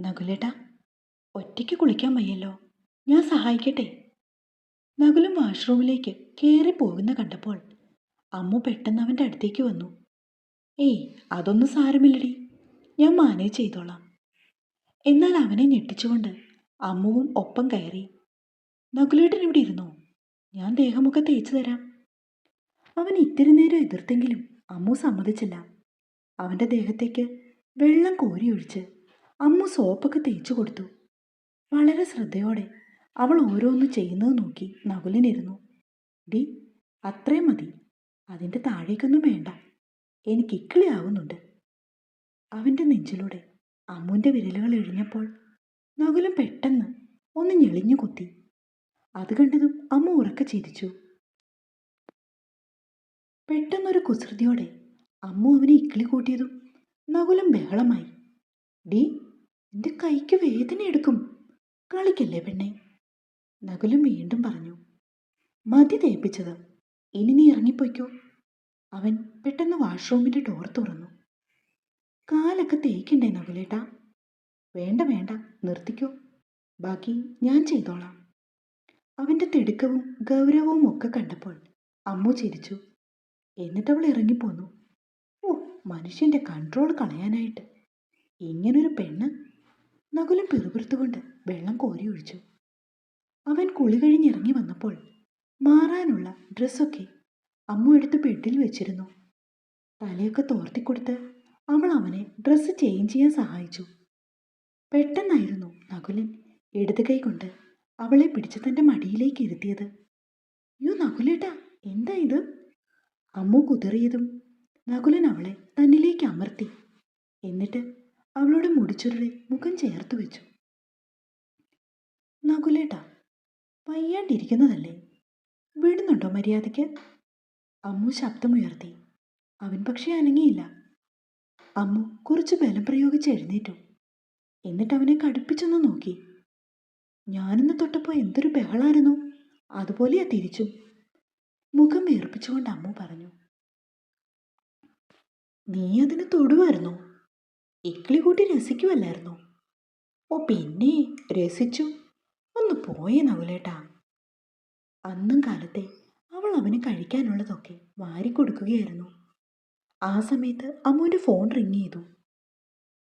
നകുലേട്ടാ ഒറ്റയ്ക്ക് കുളിക്കാൻ വയ്യല്ലോ. ഞാൻ സഹായിക്കട്ടെ. നകുലും വാഷ്റൂമിലേക്ക് കയറി പോകുന്ന കണ്ടപ്പോൾ അമ്മു പെട്ടെന്ന് അവന്റെ അടുത്തേക്ക് വന്നു. ഏയ് അതൊന്നും സാരമില്ലടി. ഞാൻ മാനേജ് ചെയ്തോളാം. എന്നാൽ അവനെ ഞെട്ടിച്ചുകൊണ്ട് അമ്മുവും ഒപ്പം കയറി. നകുലേട്ടൻ ഇവിടെ ഇരുന്നോ? ഞാൻ ദേഹമൊക്കെ തേച്ചു തരാം. അവൻ ഇത്തിരി നേരം എതിർത്തെങ്കിലും അമ്മു സമ്മതിച്ചില്ല. അവന്റെ ദേഹത്തേക്ക് വെള്ളം കോരിയൊഴിച്ച് അമ്മു സോപ്പൊക്കെ തേച്ചു കൊടുത്തു. വളരെ ശ്രദ്ധയോടെ അവൾ ഓരോന്ന് ചെയ്യുന്നത് നോക്കി നകുലിനിരുന്നു. ഡി അത്രയും മതി. അതിന്റെ താഴേക്കൊന്നും വേണ്ട. എനിക്ക് ഇക്കിളിയാവുന്നുണ്ട് അവന്റെ നെഞ്ചിലൂടെ അമ്മുവിന്റെ വിരലുകൾ എഴിഞ്ഞപ്പോൾ നകുലം പെട്ടെന്ന് ഒന്ന് ഞെളിഞ്ഞു കുത്തി. അത് കണ്ടതും അമ്മ ഉറക്കെ ചിരിച്ചു. പെട്ടെന്നൊരു കുസൃതിയോടെ അമ്മു അവനെ ഇക്കിളി കൂട്ടിയതും നകുലം ബഹളമായി. ഡി എന്റെ കൈക്ക് വേദന എടുക്കും കളിക്കല്ലേ പെണ്ണെ? നകുലും വീണ്ടും പറഞ്ഞു. മതി തേപ്പിച്ചത്. ഇനി നീ ഇറങ്ങിപ്പോയ്ക്കോ. അവൻ പെട്ടെന്ന് വാഷ്റൂമിന്റെ ഡോർ തുറന്നു. കാലൊക്കെ തേക്കണ്ടേ നകുലേട്ടാ? വേണ്ട വേണ്ട. നിർത്തിക്കോ. ബാക്കി ഞാൻ ചെയ്തോളാം. അവന്റെ തിടുക്കവും ഗൗരവവും ഒക്കെ കണ്ടപ്പോൾ അമ്മു ചിരിച്ചു. എന്നിട്ടവൾ ഇറങ്ങിപ്പോന്നു. ഓ മനുഷ്യന്റെ കൺട്രോൾ കളയാനായിട്ട്. ഇങ്ങനൊരു പെണ്ണ് നകുലം പിറുപിറുത്തുകൊണ്ട് വെള്ളം കോരി ഒഴിച്ചു. അവൻ കുളി കഴിഞ്ഞിറങ്ങി വന്നപ്പോൾ മാറാനുള്ള ഡ്രസ്സൊക്കെ അമ്മ എടുത്ത് ബെഡിൽ വെച്ചിരുന്നു. തലയൊക്കെ തോർത്തിക്കൊടുത്ത് അവൾ അവനെ ഡ്രസ്സ് ചേഞ്ച് ചെയ്യാൻ സഹായിച്ചു. പെട്ടെന്നായിരുന്നു നകുലൻ ഇടത് കൈ കൊണ്ട് അവളെ പിടിച്ച് തന്റെ മടിയിലേക്ക് ഇരുത്തിയത്. യോ നകുലേട്ടാ എന്താ ഇത്? അമ്മു കുതിറിയതും നകുലൻ അവളെ തന്നിലേക്ക് അമർത്തി. എന്നിട്ട് അവളുടെ മുടിച്ചുരുളി മുഖം ചേർത്ത് വെച്ചു. നകുലേട്ടാ വയ്യാണ്ടിരിക്കുന്നതല്ലേ? വിടുന്നുണ്ടോ മര്യാദയ്ക്ക്? അമ്മു ശബ്ദമുയർത്തി. അവൻ പക്ഷേ അനങ്ങിയില്ല. അമ്മു കുറച്ച് ബലം പ്രയോഗിച്ച് എഴുന്നേറ്റു. എന്നിട്ട് അവനെ കടുപ്പിച്ചൊന്ന് നോക്കി. ഞാനിന്ന് തൊട്ടപ്പോൾ എന്തൊരു ബഹളായിരുന്നു. അതുപോലെയാ തിരിച്ചു. മുഖം വീർപ്പിച്ചുകൊണ്ട് അമ്മു പറഞ്ഞു. നീ അതിന് തൊടുമായിരുന്നോ ഇക്കിളി കൂട്ടി രസിക്കുമല്ലായിരുന്നു ഓ പിന്നെ രസിച്ചു. ഒന്ന് പോയേ നകുലേട്ടാ. അന്നും കാലത്തെ അവൾ അവന് കഴിക്കാനുള്ളതൊക്കെ വാരിക്കൊടുക്കുകയായിരുന്നു. ആ സമയത്ത് അമ്മുവിന്റെ ഫോൺ റിങ് ചെയ്തു.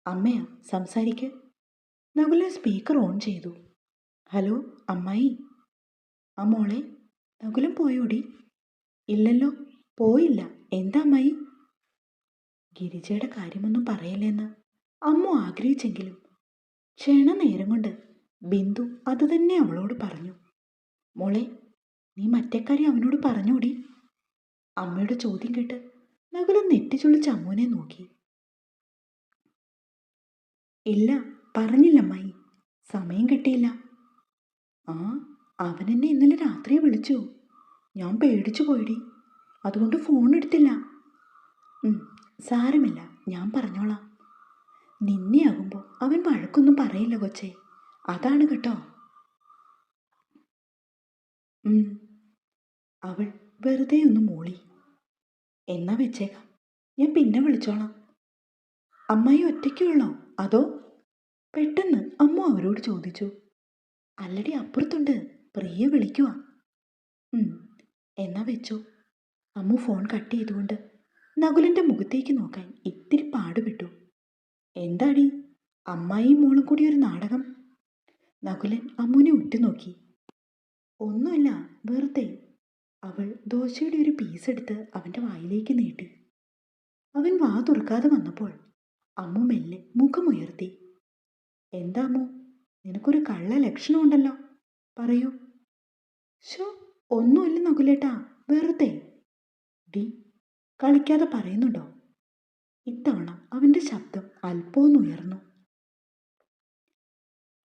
അമ്മയാ സംസാരിക്ക്. നകുല സ്പീക്കർ ഓൺ ചെയ്തു. ഹലോ അമ്മായി. ആ മോളെ നകുലം പോയോടി? ഇല്ലല്ലോ പോയില്ല. എന്താ അമ്മായി? ഗിരിജയുടെ കാര്യമൊന്നും പറയല്ലെന്ന്. അമ്മു ആഗ്രഹിച്ചെങ്കിലും ക്ഷണനേരം കൊണ്ട് ബിന്ദു അതുതന്നെ അവളോട് പറഞ്ഞു. മോളെ നീ മറ്റേ അവനോട് പറഞ്ഞൂടി. അമ്മയുടെ ചോദ്യം കേട്ട് നകുല നെറ്റിച്ചുള്ളിച്ച് അമ്മുവിനെ നോക്കി. ഇല്ല പറഞ്ഞില്ല അമ്മായി. സമയം കിട്ടിയില്ല. ആ അവൻ എന്നെ ഇന്നലെ രാത്രി വിളിച്ചു. ഞാൻ പേടിച്ചു പോയിടി. അതുകൊണ്ട് ഫോൺ എടുത്തില്ല. സാരമില്ല. ഞാൻ പറഞ്ഞോളാം. നിന്നെയാകുമ്പോൾ അവൻ വഴക്കൊന്നും പറയില്ല കൊച്ചേ. അതാണ് കേട്ടോ. അവൾ വെറുതെ ഒന്ന് മൂളി. എന്നാ വെച്ചേക്കാം. ഞാൻ പിന്നെ വിളിച്ചോളാം. അമ്മായി ഒറ്റയ്ക്കുള്ളോ അതോ? പെട്ടെന്ന് അമ്മ അവരോട് ചോദിച്ചു. അല്ലടി അപ്പുറത്തുണ്ട്. പ്രിയ വിളിക്കുക എന്നാ വെച്ചു. അമ്മു ഫോൺ കട്ട് ചെയ്തുകൊണ്ട് നകുലന്റെ മുഖത്തേക്ക് നോക്കാൻ ഇത്തിരി പാടുപെട്ടു. എന്താടി? അമ്മായിയും മോളും കൂടി ഒരു നാടകം. നകുലൻ അമ്മുനെ ഉറ്റുനോക്കി. ഒന്നുമില്ല വെറുതെ. അവൾ ദോശയുടെ ഒരു പീസ് എടുത്ത് അവന്റെ വായിലേക്ക് നീട്ടി. അവൻ വാ തുറക്കാതെ വന്നപ്പോൾ അമ്മു മെല്ലെ മുഖമുയർത്തി. എന്താ അമ്മു? നിനക്കൊരു കള്ള ലക്ഷണമുണ്ടല്ലോ. പറയൂ. ഷോ ഒന്നുമില്ല നകുലേട്ടാ വെറുതെ. ഡി കളിക്കാതെ പറയുന്നുണ്ടോ? ഇത്തവണ അവന്റെ ശബ്ദം അല്പമൊന്നുയർന്നു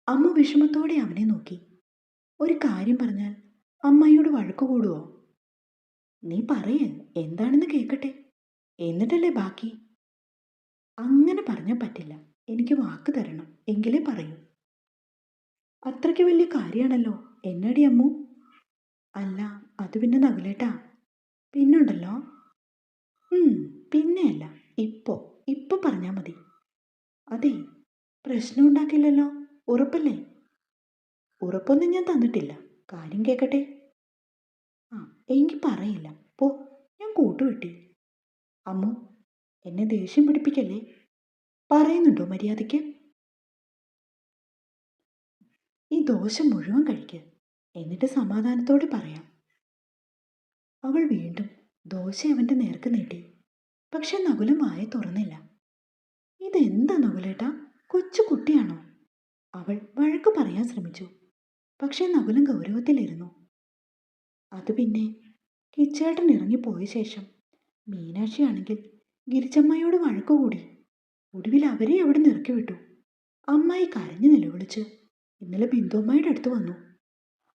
അമ്മ വിഷമത്തോടെ അവനെ നോക്കി. ഒരു കാര്യം പറഞ്ഞാൽ അമ്മയോട് വഴക്ക് കൂടുവോ? നീ പറയേ എന്താണെന്ന് കേൾക്കട്ടെ. എന്നിട്ടല്ലേ ബാക്കി? അങ്ങനെ പറഞ്ഞാൽ പറ്റില്ല. എനിക്ക് വാക്ക് തരണം. എങ്കിലേ പറയൂ. അത്രയ്ക്ക് വലിയ കാര്യമാണല്ലോ. എന്നടി അമ്മു? അല്ല അത് പിന്നെ നകുലേട്ടാ. പിന്നുണ്ടല്ലോ? പിന്നെയല്ല. ഇപ്പോ ഇപ്പൊ പറഞ്ഞാൽ മതി. അതെ പ്രശ്നം ഉണ്ടാക്കില്ലല്ലോ ഉറപ്പല്ലേ? ഉറപ്പൊന്നും ഞാൻ തന്നിട്ടില്ല കാര്യം കേൾക്കട്ടെ ആ എനിക്ക് പറയില്ല പോ ഞാൻ കൂട്ടുകിട്ടി അമ്മു എന്നെ ദേഷ്യം പിടിപ്പിക്കല്ലേ? പറയുന്നുണ്ടോ മര്യാദയ്ക്ക്? ഈ ദോശ മുഴുവൻ കഴിക്ക് എന്നിട്ട് സമാധാനത്തോടെ പറയാം. അവൾ വീണ്ടും ദോശ അവന്റെ നേർക്ക് നീട്ടി. പക്ഷെ നകുലും വായ തുറന്നില്ല. ഇതെന്താ നകുലേട്ടാ? കൊച്ചു കുട്ടിയാണോ? അവൾ വഴക്ക് പറയാൻ ശ്രമിച്ചു. പക്ഷെ നകുലും ഗൗരവത്തിലിരുന്നു. അത് പിന്നെ കിച്ചേട്ടൻ ഇറങ്ങിപ്പോയ ശേഷം മീനാക്ഷിയാണെങ്കിൽ ഗിരിജമ്മയോട് വഴക്കുകൂടി ഒടുവിൽ അവരെ അവിടെ നിറക്കി വിട്ടു. അമ്മായി കരഞ്ഞു നിലവിളിച്ച് ഇന്നലെ ബിന്ദുമ്മയുടെ അടുത്ത് വന്നു.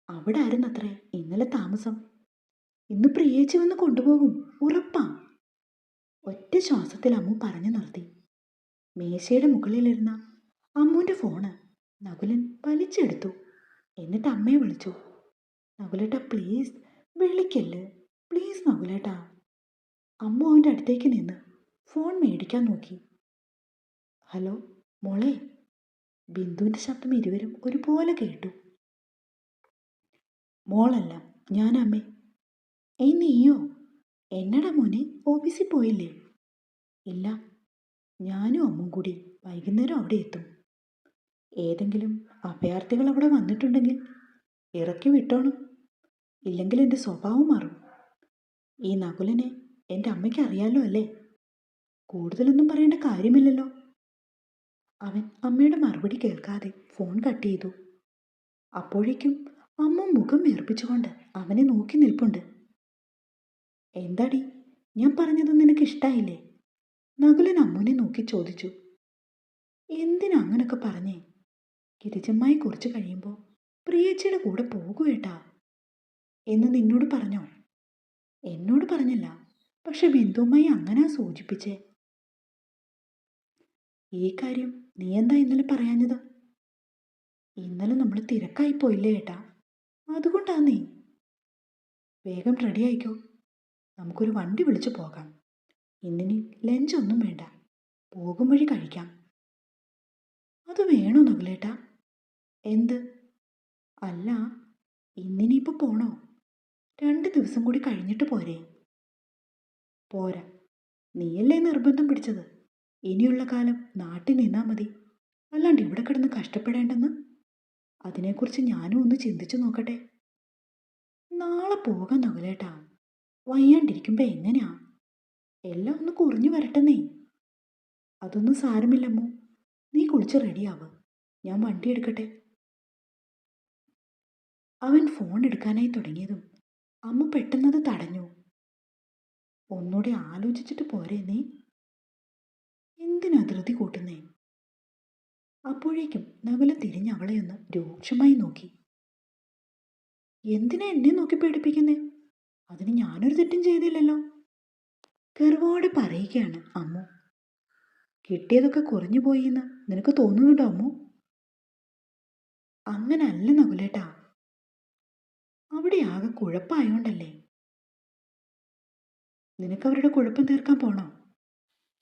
അവിടെ ആയിരുന്നത്രേ ഇന്നലെ താമസം. ഇന്ന് പ്രിയേച്ചി വന്ന് കൊണ്ടുപോകും. ഉറപ്പാ. ഒറ്റ ശ്വാസത്തിൽ അമ്മു പറഞ്ഞു നിർത്തി. മേശയുടെ മുകളിലിരുന്ന അമ്മുവിന്റെ ഫോണ് നകുലൻ വലിച്ചെടുത്തു. എന്നിട്ട് അമ്മയെ വിളിച്ചു. നകുലേട്ടാ പ്ലീസ് വിളിക്കല്ല്? പ്ലീസ് നകുലേട്ടാ. അമ്മ അവന്റെ അടുത്തേക്ക് നിന്ന് ഫോൺ മേടിക്കാൻ നോക്കി. ഹലോ മോളെ? ബിന്ദുവിന്റെ ശബ്ദം ഇരുവരും ഒരുപോലെ കേട്ടു. മോളല്ല ഞാൻ അമ്മേ എന്നടാ മോനെ ഓഫീസിൽ പോയില്ലേ? ഇല്ല ഞാനും അമ്മും കൂടി വൈകുന്നേരം അവിടെ എത്തും. ഏതെങ്കിലും അഭയാർത്ഥികൾ അവിടെ വന്നിട്ടുണ്ടെങ്കിൽ ഇറക്കി വിട്ടോണം. ഇല്ലെങ്കിൽ എന്റെ സ്വഭാവം മാറും. ഈ നകുലനെ എന്റെ അമ്മയ്ക്ക് അറിയാലോ അല്ലേ? കൂടുതലൊന്നും പറയേണ്ട കാര്യമില്ലല്ലോ. അവൻ അമ്മയുടെ മറുപടി കേൾക്കാതെ ഫോൺ കട്ട് ചെയ്തു. അപ്പോഴേക്കും അമ്മ മുഖം വീർപ്പിച്ചുകൊണ്ട് അവനെ നോക്കി നിൽപ്പുണ്ട്. എന്താടി? ഞാൻ പറഞ്ഞത് നിനക്ക് ഇഷ്ടായില്ലേ? നകുലൻ അമ്മുനെ നോക്കി ചോദിച്ചു. എന്തിനാ അങ്ങനൊക്കെ പറഞ്ഞേ? ഗിരിജമ്മായി കുറച്ച് കഴിയുമ്പോൾ പ്രിയച്ചിയുടെ കൂടെ പോകുകേട്ടാ എന്ന് നിന്നോട് പറഞ്ഞോ? എന്നോട് പറഞ്ഞില്ല പക്ഷെ ബിന്ദുമ്മായി അങ്ങനെ സൂചിപ്പിച്ചേ. ഈ കാര്യം നീ എന്താ ഇന്നലെ പറയാഞ്ഞത്? ഇന്നലെ നമ്മൾ തിരക്കായി പോയില്ലേ ഏട്ടാ? നീ വേഗം റെഡി ആയിക്കോ. നമുക്കൊരു വണ്ടി വിളിച്ചു പോകാം. ഇന്നിനി ലഞ്ചൊന്നും വേണ്ട. പോകും വഴി കഴിക്കാം. അത് വേണോ നകുലേട്ടാ? എന്ത്? അല്ല ഇന്നിനിയിപ്പോൾ പോണോ? രണ്ട് ദിവസം കൂടി കഴിഞ്ഞിട്ട് പോരെ. പോരാ. നീയല്ലേ നിർബന്ധം പിടിച്ചത്? ഇനിയുള്ള കാലം നാട്ടിൽ നിന്നാ മതി. അല്ലാണ്ട് ഇവിടെ കിടന്ന് കഷ്ടപ്പെടേണ്ടെന്ന്? അതിനെക്കുറിച്ച് ഞാനും ഒന്ന് ചിന്തിച്ചു നോക്കട്ടെ. നാളെ പോകാൻ നകുലേട്ടാ. വയ്യാണ്ടിരിക്കുമ്പോൾ എങ്ങനെയാ എല്ലാം ഒന്ന് കുറിഞ്ഞു വരട്ടെന്നേ. അതൊന്നും സാരമില്ലമ്മോ. നീ കുളിച്ച് റെഡിയാവ്. ഞാൻ വണ്ടി എടുക്കട്ടെ. അവൻ ഫോൺ എടുക്കാനായി തുടങ്ങിയതും അമ്മ പെട്ടെന്നത് തടഞ്ഞു. ഒന്നുകൂടി ആലോചിച്ചിട്ട് പോരെ നീ? എന്തിനാ ധൃതി കൂട്ടുന്നേ? അപ്പോഴേക്കും നവല തിരിഞ്ഞ് അവളെ ഒന്ന് രൂക്ഷമായി നോക്കി. എന്തിനാ എന്നെ നോക്കി പേടിപ്പിക്കുന്നേ? അതിന് ഞാനൊരു തെറ്റും ചെയ്തില്ലല്ലോ. കെറുവോടെ പറയുകയാണ് അമ്മു കിട്ടിയതൊക്കെ കുറഞ്ഞു പോയി എന്ന് നിനക്ക് തോന്നുന്നുണ്ടോ അമ്മു? അങ്ങനല്ല നകുലേട്ടാ അവിടെ ആകെ കുഴപ്പമായോണ്ടല്ലേ നിനക്ക് അവരുടെ കുഴപ്പം തീർക്കാൻ പോണോ?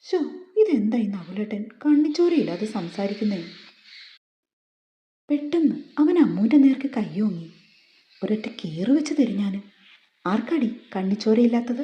ഷോ ഇതെന്തായി നകുലേട്ടൻ കണ്ണിച്ചോരയില്ലാതെ സംസാരിക്കുന്നേ? പെട്ടെന്ന് അവൻ അമ്മൂന്റെ നേർക്ക് കയ്യോങ്ങി ഒരൊറ്റ കീറ് വെച്ച് തിരിഞ്ഞാന് ആർക്കടി കണ്ണിച്ചോരയില്ലാത്തത്?